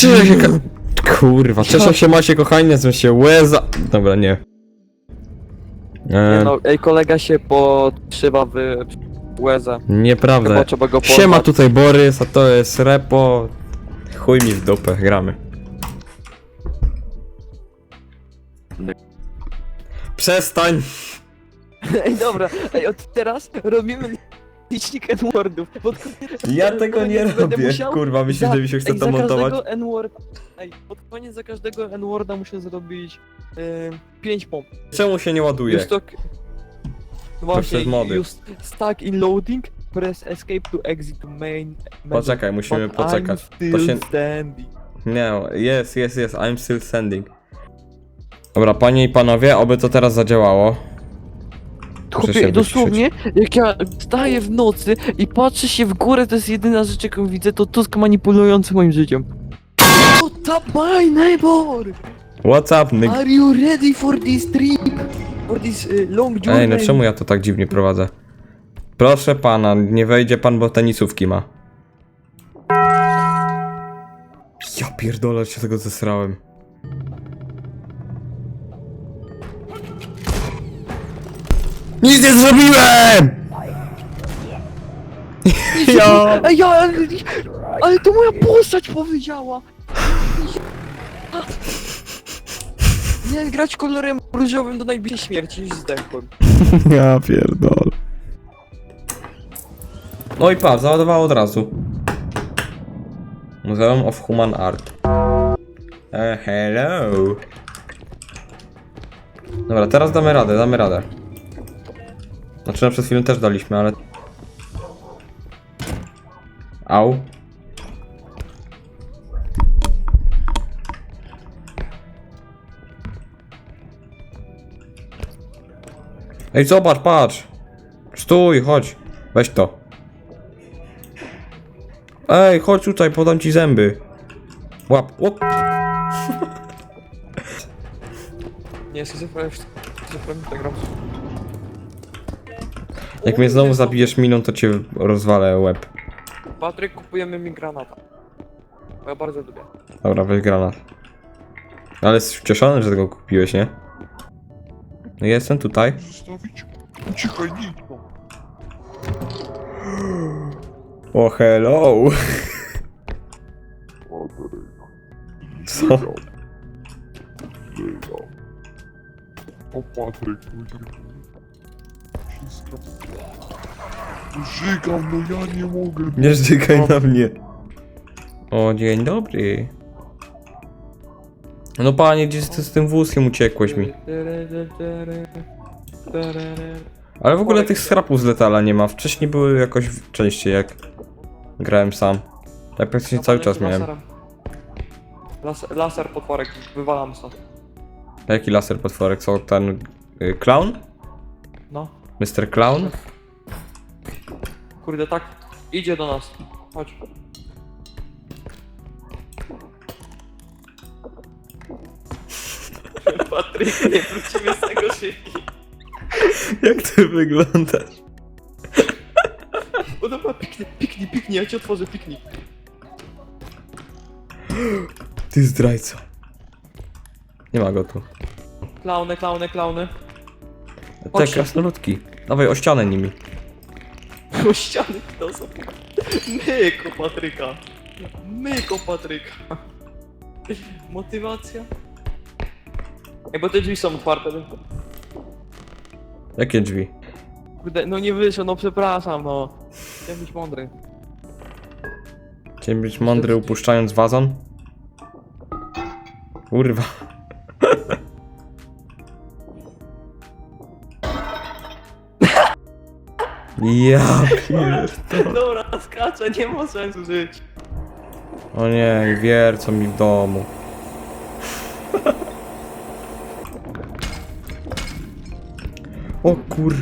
Cieszę się, ka- Kurwa, cieszę się macie kochani, nazywam się Łeza... Dobra, nie. Nie E, no, ej, kolega się podszywa w łezę. nieprawda. Trzeba go porwać. Siema, tutaj Borys, a to jest Repo. Chuj mi w dupę, gramy. Przestań! Ej, dobra, ej, od teraz robimy licznik N-wordów. Ja tego nie robię. Kurwa, myślisz, że mi się chce to za montować? każdego N-word... Ej, pod koniec za każdego N-worda muszę zrobić 5 pomp. Czemu się nie ładuje? Just talk... Właśnie, przez mody. just stuck in loading, press escape to exit to main menu. Poczekaj, musimy But poczekać. I'm still To się... standing. Nie, jest, jest, jest, I'm still standing. Dobra, panie i panowie, oby to teraz zadziałało. Się dosłownie, jak ja wstaję w nocy i patrzę się w górę, to jest jedyna rzecz, jaką widzę, to Tusk manipulujący moim życiem. What's up, my neighbor? What's up, nigga? Are you ready for this trip? For this uh, long journey? Ej, no czemu ja to tak dziwnie prowadzę? Proszę pana, nie wejdzie pan, bo tenisówki ma. Ja pierdolę, się tego zesrałem. Nic nie zrobiłem! Ja... Ej, ja, ale, ale to moja postać powiedziała! Nie grać kolorem różowym do najbliższej śmierci niż zdechłem. Ja pierdolę. No i pa, załadowało od razu. Muzeum of Human Art. E, hello. Dobra, teraz damy radę, damy radę. Znaczy, no przez chwilę też daliśmy, ale... Au. Ej, zobacz, patrz! Stój, chodź. Weź to. Ej, chodź tutaj, podam ci zęby. Łap, łap. Nie, schizofrenia, schizofrenia tak gram. Jak mnie znowu zabijesz miną, to cię rozwalę łeb. Patryk, kupujemy mi granata. Bo ja bardzo lubię. Dobra, weź granat. Ale jesteś ucieszony, że tego kupiłeś, nie? No jestem tutaj. Zostawić? Uciekaj, tam. O, hello. Co? O Patryk, Wszystko. Żygam, no ja nie mogę. Nie żygaj na mnie. O, dzień dobry. No panie, gdzie ty z tym wózkiem uciekłeś mi? Ale w ogóle tych scrapów z letala nie ma. Wcześniej były jakoś częściej, jak grałem sam. Tak praktycznie cały czas miałem. Laser, laser potworek, wywalam stąd. A jaki laser potworek? Co ten... Y, clown? No. Mr. Clown? Kurde, tak. Idzie do nas. Chodź. Patryk, nie wrócimy z tego szybki. Jak ty wyglądasz? O dobra, piknij, piknij, piknij, ja ci otworzę, piknij. Ty zdrajco. Nie ma go tu. Klauny, klauny, klauny. Te krasnoludki. Dawaj o ścianę nimi. O ściany kto są? Myko Patryka. Myko Patryka. Motywacja? Ej, bo te drzwi są otwarte. więc- Jakie drzwi? Kurde, no nie wyszło, no przepraszam, no. Chciałem być mądry. Chciałem być mądry upuszczając wazon? Kurwa. Ja pierdolę. Dobra, skaczę, nie ma sensu żyć. O nie, wiercą mi w domu. O kur...